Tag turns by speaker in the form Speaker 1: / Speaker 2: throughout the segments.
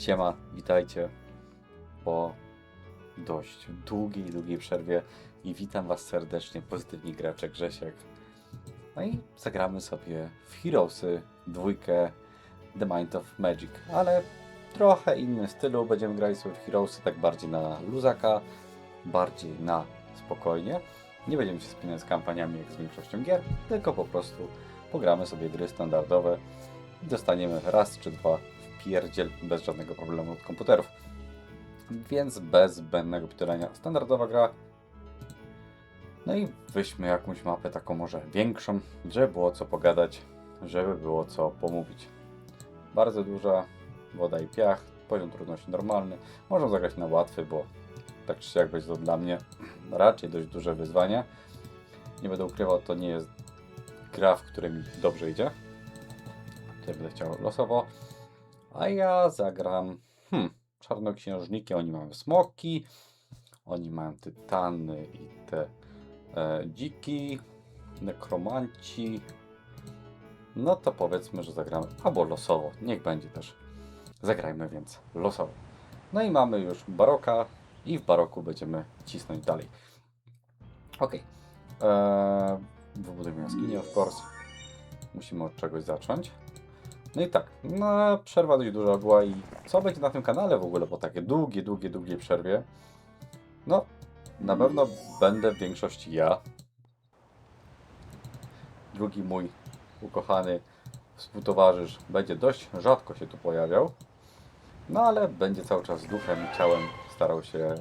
Speaker 1: Siema, witajcie po dość długiej, długiej przerwie i witam Was serdecznie, pozytywni gracze Grzesiek. No i zagramy sobie w Heroesy, dwójkę The Mind of Magic, ale trochę innym stylu. Będziemy grać sobie w Heroesy tak bardziej na luzaka, bardziej na spokojnie. Nie będziemy się spinać z kampaniami jak z większością gier, tylko po prostu pogramy sobie gry standardowe i dostaniemy raz czy dwa w pierdziel bez żadnego problemu od komputerów. Więc bez zbędnego pytania standardowa gra. No i weźmy jakąś mapę taką może większą, żeby było co pogadać, żeby było co pomówić. Bardzo duża woda i piach, poziom trudności normalny. Można zagrać na łatwy, bo tak czy siak będzie to dla mnie raczej dość duże wyzwanie. Nie będę ukrywał, to nie jest gra, w której mi dobrze idzie. Tutaj będę chciał losowo. A ja zagram. Hmm, czarnoksiężniki. Oni mają smoki. Oni mają tytany i te e, dziki. Nekromanci. No to powiedzmy, że zagramy albo losowo. Niech będzie też. Zagrajmy więc losowo. No i mamy już baroka. I w baroku będziemy cisnąć dalej. Ok. Eee, wybudujmy jaskinię, of course. Musimy od czegoś zacząć. No i tak, no, przerwa dość duża była i co będzie na tym kanale w ogóle po takie długie, długie, długie przerwie? No, na pewno będę w większości ja. Drugi mój ukochany współtowarzysz będzie dość rzadko się tu pojawiał. No ale będzie cały czas duchem i ciałem starał się e,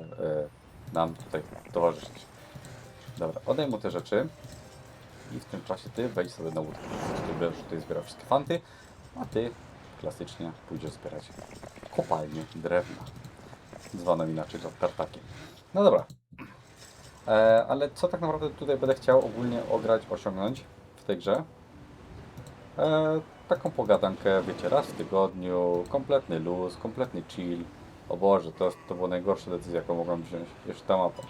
Speaker 1: nam tutaj towarzyszyć. Dobra, oddaj mu te rzeczy. I w tym czasie ty wejdź sobie na łódkę. Ty tutaj zbierał wszystkie fanty, a ty klasycznie pójdziesz zbierać kopalnię drewna. Zwaną inaczej to tartakiem. No dobra. E, ale co tak naprawdę tutaj będę chciał ogólnie ograć, osiągnąć w tej grze? E, taką pogadankę, wiecie, raz w tygodniu, kompletny luz, kompletny chill. O Boże, to, to była najgorsza decyzja, jaką mogłem wziąć. Jeszcze ta mapa.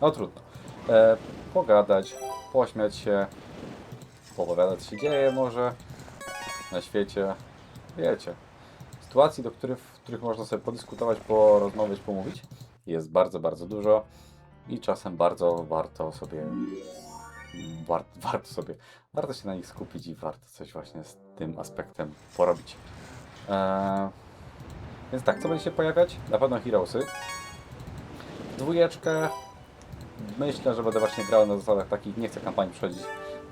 Speaker 1: No trudno. E, pogadać, pośmiać się, poopowiadać, co się dzieje może na świecie. Wiecie, sytuacji, do których, w których można sobie podyskutować, porozmawiać, pomówić, jest bardzo, bardzo dużo i czasem bardzo warto sobie war, warto sobie, warto się na nich skupić i warto coś właśnie z tym aspektem porobić. Eee, więc tak, co będzie się pojawiać? Na pewno Heroesy. Dwójeczkę. Myślę, że będę właśnie grał na zasadach takich, nie chcę kampanii przechodzić.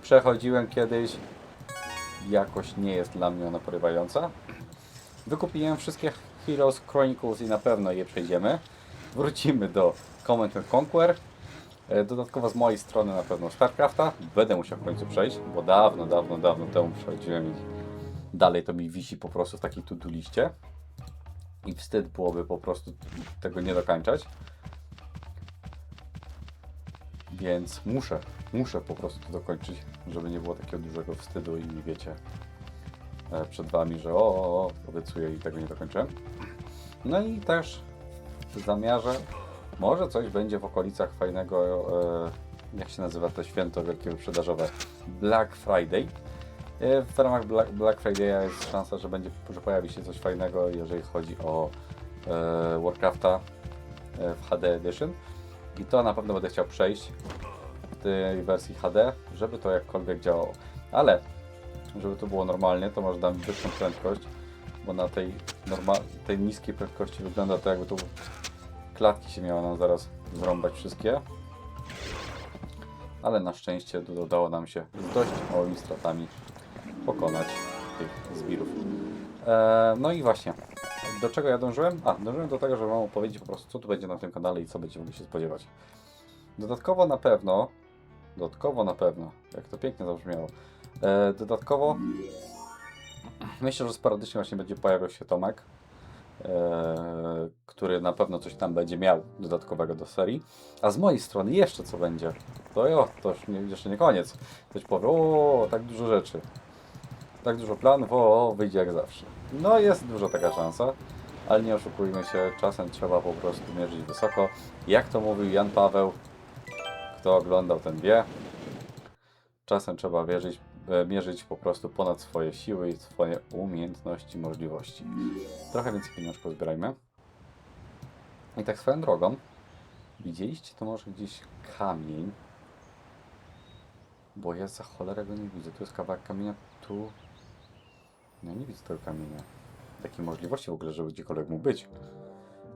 Speaker 1: Przechodziłem kiedyś. Jakoś nie jest dla mnie ona porywająca. Wykupiłem wszystkie Heroes Chronicles i na pewno je przejdziemy. Wrócimy do Command and Conquer. E, Dodatkowo z mojej strony na pewno StarCrafta. Będę musiał w końcu przejść, bo dawno, dawno, dawno temu przechodziłem i dalej to mi wisi po prostu w takiej to-do liście. I wstyd byłoby po prostu tego nie dokończać. Więc muszę, muszę po prostu to dokończyć, żeby nie było takiego dużego wstydu i wiecie e, przed wami, że o, obiecuję i tego nie dokończę. No i też w zamiarze może coś będzie w okolicach fajnego, e, jak się nazywa to święto wielkie wyprzedażowe, Black Friday. E, w ramach Black, Black Friday jest szansa, że będzie, że pojawi się coś fajnego, jeżeli chodzi o e, Warcrafta e, w HD Edition. I to na pewno będę chciał przejść tej wersji HD, żeby to jakkolwiek działało. Ale, żeby to było normalnie, to może dam wyższą prędkość, bo na tej, tej niskiej prędkości wygląda to jakby tu klatki się miało nam zaraz zrąbać wszystkie. Ale na szczęście udało nam się z dość małymi stratami pokonać tych zbirów. Eee, no i właśnie, do czego ja dążyłem? A, dążyłem do tego, żeby wam opowiedzieć po prostu, co tu będzie na tym kanale i co będziecie mogli się spodziewać. Dodatkowo na pewno, dodatkowo na pewno, jak to pięknie zabrzmiało, eee, dodatkowo myślę, że sporadycznie właśnie będzie pojawiał się Tomek, e, który na pewno coś tam będzie miał dodatkowego do serii. A z mojej strony jeszcze co będzie, to jo, to już nie, jeszcze nie koniec. Ktoś powie, o, tak dużo rzeczy, tak dużo planów, o, wyjdzie jak zawsze. No jest dużo taka szansa, ale nie oszukujmy się, czasem trzeba po prostu mierzyć wysoko. Jak to mówił Jan Paweł, kto oglądał ten wie, czasem trzeba wierzyć, e, mierzyć po prostu ponad swoje siły i swoje umiejętności, możliwości. Trochę więcej pieniążków zbierajmy. I tak swoją drogą, widzieliście to może gdzieś kamień? Bo ja za cholerę go nie widzę. Tu jest kawałek kamienia, tu... No nie widzę tego kamienia. Takiej możliwości w ogóle, żeby gdziekolwiek mógł być.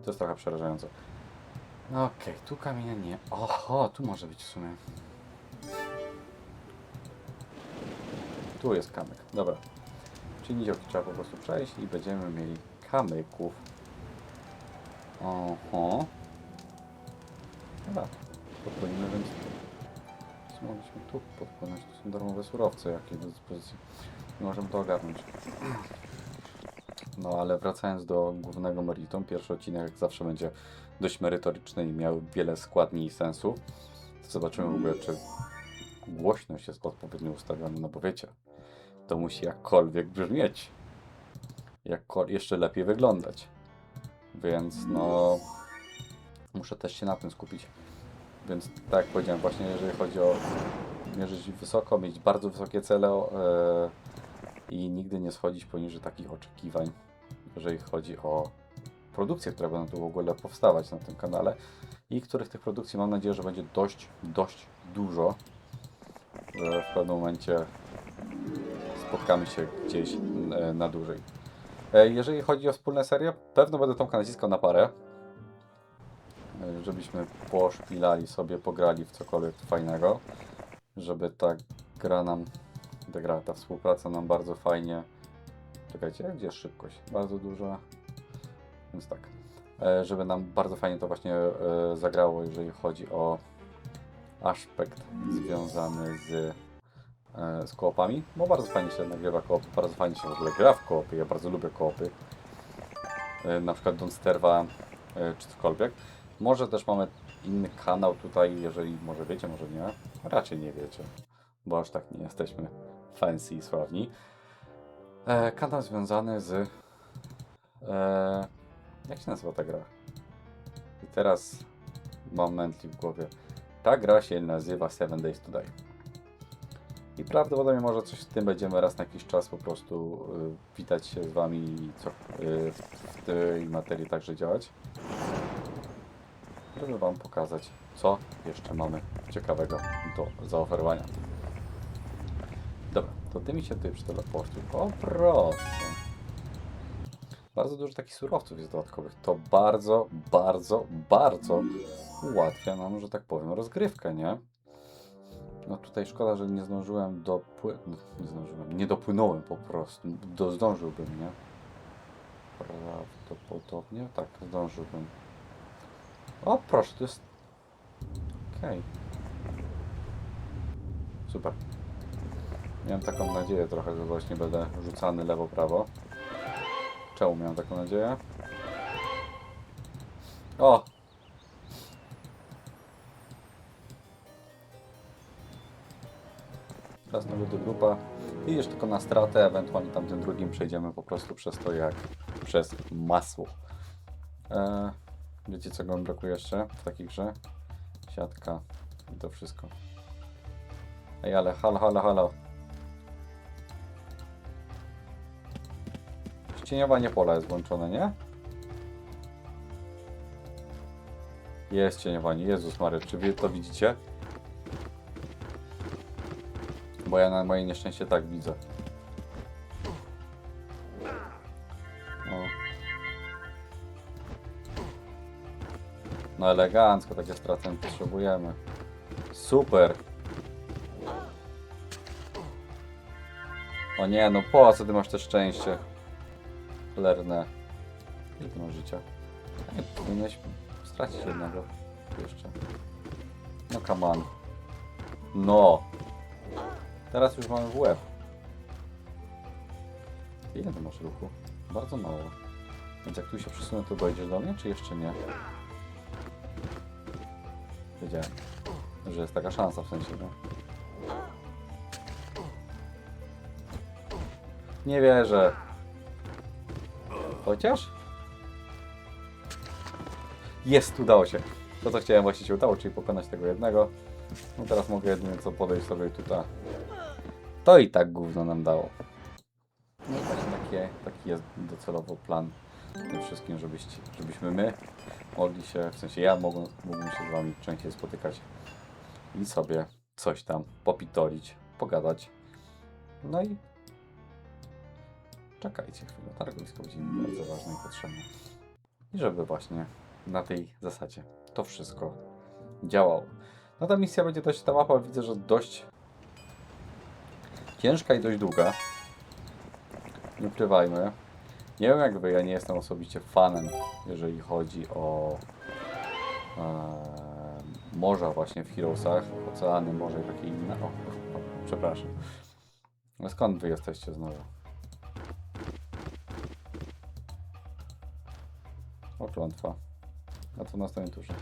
Speaker 1: To jest trochę przerażające. Okej, tu kamienia nie. Oho, tu może być w sumie. Tu jest kamyk. Dobra. Czyli niziołki trzeba po prostu przejść i będziemy mieli kamyków. Oho. Dobra. Podpłynimy, więc... Co mogliśmy tu podpłynąć? Tu są darmowe surowce jakie do dyspozycji. Możemy to ogarnąć. No ale wracając do głównego meritum, pierwszy odcinek jak zawsze będzie dość merytoryczny i miał wiele składni i sensu. Zobaczymy w ogóle, czy głośność jest odpowiednio ustawiona, no bo wiecie, to musi jakkolwiek brzmieć. Jakko jeszcze lepiej wyglądać. Więc no, muszę też się na tym skupić. Więc tak jak powiedziałem, właśnie jeżeli chodzi o mierzyć wysoko, mieć bardzo wysokie cele e, i nigdy nie schodzić poniżej takich oczekiwań, jeżeli chodzi o produkcje, które będą tu w ogóle powstawać na tym kanale i których tych produkcji mam nadzieję, że będzie dość, dość dużo, że w pewnym momencie spotkamy się gdzieś e, na dłużej. E, Jeżeli chodzi o wspólne serie, pewno będę tą naciskał na parę, e, żebyśmy poszpilali sobie, pograli w cokolwiek fajnego, żeby ta gra nam, ta gra, ta współpraca nam bardzo fajnie, czekajcie, gdzie jest szybkość? Bardzo duża, więc tak, e, żeby nam bardzo fajnie to właśnie e, zagrało, jeżeli chodzi o aspekt związany z, e, z koopami, bo bardzo fajnie się nagrywa koopy, bardzo fajnie się w ogóle gra w koopy, ja bardzo lubię koopy, na przykład Don't Sterwa e, czy cokolwiek. Może też mamy inny kanał tutaj, jeżeli może wiecie, może nie, raczej nie wiecie, bo aż tak nie jesteśmy fancy i sławni. E, kanał związany z e, jak się nazywa ta gra? I teraz mętli w głowie. Ta gra się nazywa Seven Days to Die. I prawdopodobnie może coś z tym będziemy raz na jakiś czas po prostu y, witać się z Wami i co, y, w tej materii także działać. Żeby Wam pokazać, co jeszcze mamy ciekawego do zaoferowania. To Ty mi się tutaj przeteleportuj. O proszę. Bardzo dużo takich surowców jest dodatkowych. To bardzo, bardzo, bardzo ułatwia nam, że tak powiem, rozgrywkę, nie? No tutaj szkoda, że nie zdążyłem dopły... no, Nie zdążyłem, nie dopłynąłem po prostu. Do, zdążyłbym, nie? Prawdopodobnie tak, zdążyłbym. O, proszę, to jest... Okej. Super. Miałem taką nadzieję trochę, że właśnie będę rzucany lewo-prawo. Czemu miałem taką nadzieję? O! Teraz nowy grupa. I już tylko na stratę, ewentualnie tamtym drugim przejdziemy po prostu przez to jak przez masło. E, wiecie co go brakuje jeszcze w takiej grze? Siatka i to wszystko. Ej, ale halo, halo, halo. Cieniowanie pola jest włączone, nie? Jest cieniowanie. Jezus Maria, czy wy to widzicie? Bo ja na moje nieszczęście tak widzę. No. No elegancko, takie straty potrzebujemy. Super. O nie, no po co ty masz te szczęście? Lerne. Ile masz życia? Nie, powinieneś stracić jednego. Jeszcze. No come on. No. Teraz już mamy w łeb. Ile ty masz ruchu? Bardzo mało. Więc jak tu się przesunę, to dojdziesz do mnie, czy jeszcze nie? Wiedziałem, że jest taka szansa w sensie, no. Nie wierzę. Chociaż? Jest, udało się. To co chciałem właśnie się udało, czyli pokonać tego jednego. No teraz mogę jedynie co podejść sobie tutaj to i tak gówno nam dało. No właśnie takie, taki jest docelowo plan tym wszystkim, żebyście, żebyśmy my mogli się, w sensie ja mogłem, mógłbym się z wami częściej spotykać i sobie coś tam popitolić, pogadać. No i czekajcie chwilę, targowisko będzie bardzo ważne i potrzebne. I żeby właśnie na tej zasadzie to wszystko działało. No ta misja będzie dość, ta mapa widzę, że dość ciężka i dość długa. Nie ukrywajmy. Nie wiem jak wy, ja nie jestem osobiście fanem, jeżeli chodzi o e, morza właśnie w Heroesach, oceany, morze i takie inne. O, o, o przepraszam. Ale skąd wy jesteście znowu? O, klątwa. A to na stronie turze.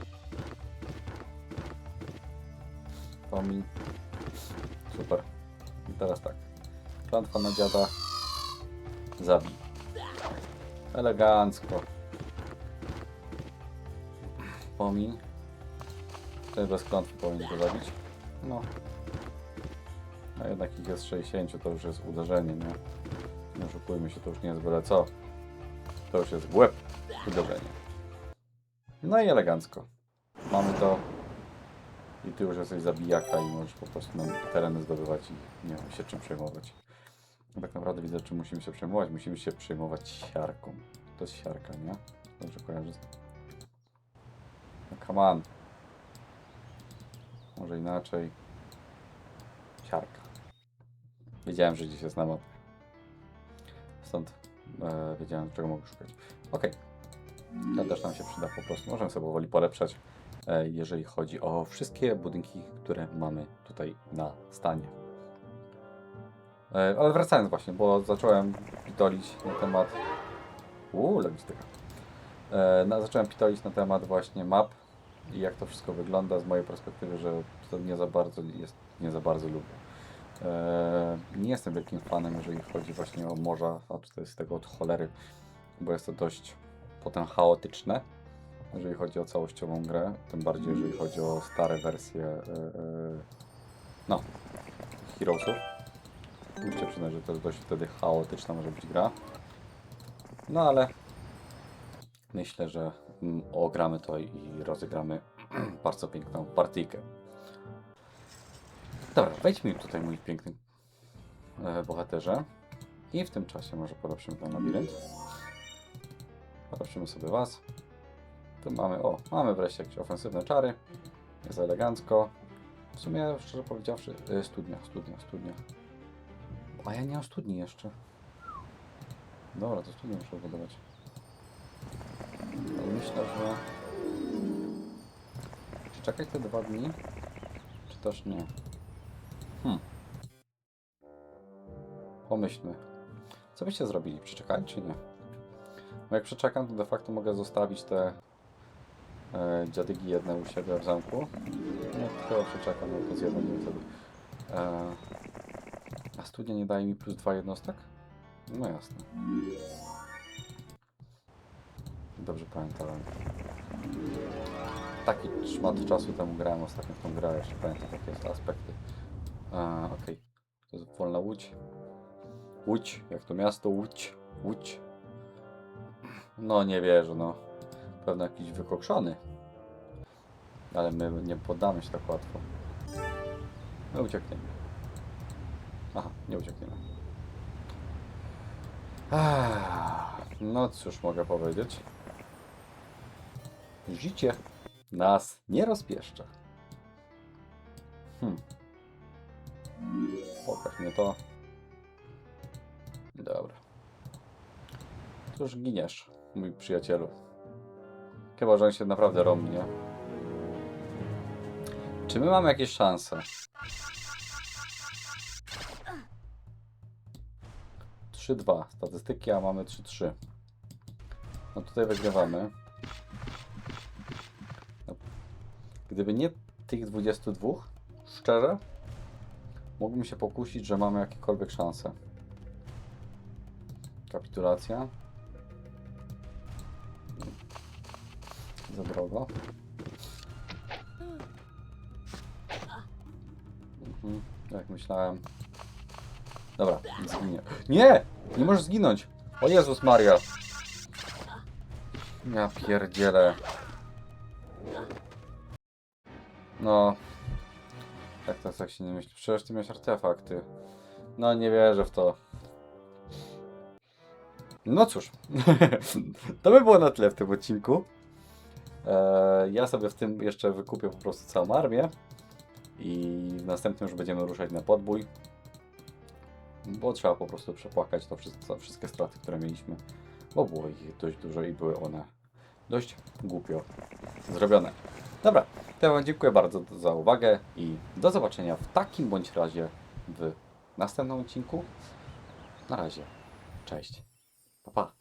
Speaker 1: To mi... Super. I teraz tak. Klątwa na dziada. Zabij. Elegancko. Pomiń. Tutaj bez klątwy powinien go zabić. No. A jednak ich jest 60, to już jest uderzenie, nie? Nie oszukujmy się, to już nie jest byle co. To już jest w łeb uderzenie. No i elegancko. Mamy to. I ty już jesteś zabijaka i możesz po prostu nam tereny zdobywać i nie wiem się czym przejmować. No tak naprawdę widzę, czym musimy się przejmować. Musimy się przejmować siarką. To jest siarka, nie? Dobrze kojarzę. No come on. Może inaczej. Siarka. Wiedziałem, że gdzieś jest na mapie. Stąd e, wiedziałem, czego mogę szukać. Okej. To też nam się przyda po prostu. Możemy sobie powoli polepszać, e, jeżeli chodzi o wszystkie budynki, które mamy tutaj na stanie. E, ale wracając właśnie, bo zacząłem pitolić na temat... Uuu, logistyka. Na, zacząłem pitolić na temat właśnie map i jak to wszystko wygląda z mojej perspektywy, że to nie za bardzo jest, nie za bardzo lubię. Nie jestem wielkim fanem, jeżeli chodzi właśnie o morza, a tutaj jest tego od cholery, bo jest to dość potem chaotyczne, jeżeli chodzi o całościową grę, tym bardziej jeżeli chodzi o stare wersje e, no, Heroesów. Muszę przyznać, że to jest dość wtedy chaotyczna może być gra. No ale myślę, że mm, ogramy to i rozegramy bardzo piękną partyjkę. Dobra, wejdźmy tutaj mój piękny e, bohaterze. I w tym czasie może polepszymy ten labirynt. Polepszymy sobie was. Tu mamy, o, mamy wreszcie jakieś ofensywne czary. Jest elegancko. W sumie, szczerze powiedziawszy, e, studnia, studnia, studnia. A ja nie mam studni jeszcze. Dobra, to studnię muszę budować. Ale myślę, że... Czy czekać te dwa dni? Czy też nie? Hmm. Pomyślmy. Co byście zrobili? Przeczekali czy nie? Bo jak przeczekam, to de facto mogę zostawić te e, dziadygi jedne u siebie w zamku. No chyba przeczekam, no to zjedzą je wtedy. E, a studia nie daje mi plus dwa jednostek? No jasne. Dobrze pamiętałem. Taki szmat czasu temu grałem ostatnio w tą grę, jeszcze pamiętam takie aspekty. A, okej. To jest wolna łódź. Łódź, jak to miasto, łódź, łódź. No nie wierzę, no. Pewno jakiś wykokszony. Ale my nie poddamy się tak łatwo. My uciekniemy. Aha, nie uciekniemy. No cóż mogę powiedzieć. Życie nas nie rozpieszcza. Hmm. Pokaż mnie to. Dobra. Cóż giniesz, mój przyjacielu. Chyba, że on się naprawdę romnie. Czy my mamy jakieś szanse? 3-2 statystyki, a mamy 3-3. No tutaj wygrywamy. Gdyby nie tych 22, szczerze, mógłbym się pokusić, że mamy jakiekolwiek szanse. Kapitulacja. Za drogo. Mhm, jak myślałem. Dobra, zginie. Nie! Nie możesz zginąć! O Jezus Maria! Ja pierdzielę. No. Jak to tak się nie myśli? Przecież ty miałeś artefakty. No nie wierzę w to. No cóż. to by było na tyle w tym odcinku. Eee, ja sobie w tym jeszcze wykupię po prostu całą armię. I w następnym już będziemy ruszać na podbój. Bo trzeba po prostu przepłakać to wszystko, wszystkie straty, które mieliśmy. Bo było ich dość dużo i były one dość głupio zrobione. Dobra, to ja Wam dziękuję bardzo za uwagę i do zobaczenia w takim bądź razie w następnym odcinku. Na razie. Cześć. Pa, pa.